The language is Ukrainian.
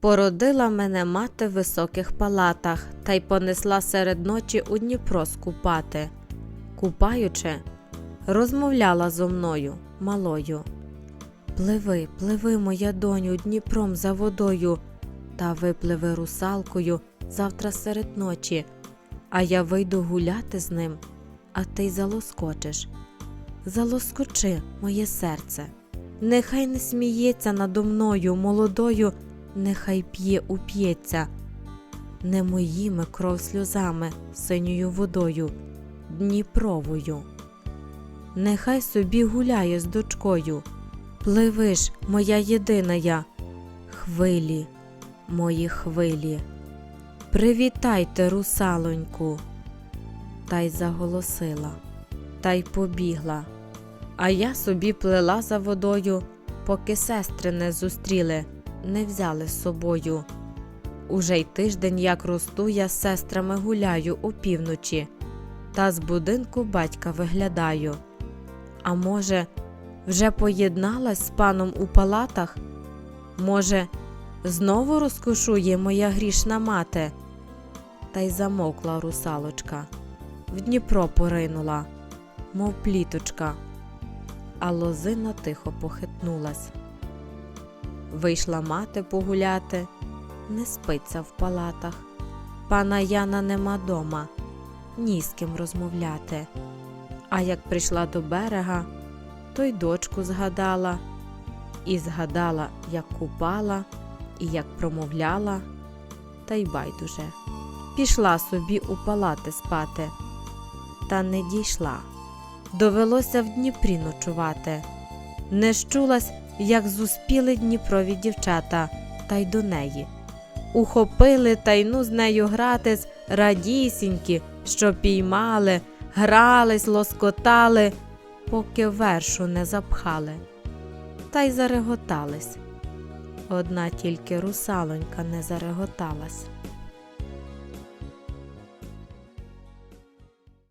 Породила мене мати в високих палатах та й понесла серед ночі у Дніпро скупати. Купаючи, розмовляла зо мною, малою. Пливи, пливи, моя доню, Дніпром за водою, та випливи русалкою завтра серед ночі, а я вийду гуляти з ним, а ти й залоскочиш. Залоскочи, моє серце, нехай не сміється надо мною, молодою, нехай п'є уп'ється, не моїми кров сльозами, синьою водою, Дніпровою. Нехай собі гуляє з дочкою, пливи ж, моя єдина хвилі, мої хвилі. Привітайте, русалоньку. Та й заголосила, та й побігла. А я собі плела за водою, поки сестри не зустріли, не взяли з собою. Уже й тиждень, як росту, я з сестрами гуляю опівночі, та з будинку батька виглядаю. А може, вже поєдналась з паном у палатах? Може, знову розкошує моя грішна мати? Та й замовкла русалочка, в Дніпро поринула, мов пліточка, а лозина тихо похитнулась. Вийшла мати погуляти, не спиться в палатах. Пана Яна нема дома, ні з ким розмовляти. А як прийшла до берега, то й дочку згадала, і згадала, як купала, і як промовляла, та й байдуже. Пішла собі у палати спати, та не дійшла. Довелося в Дніпрі ночувати. Не щулась, як зуспіли Дніпрові дівчата, та й до неї. Ухопили та й ну з нею гратись радісінькі, що піймали, грались, лоскотали, поки вершу не запхали, та й зареготались. Одна тільки русалонька не зареготалась.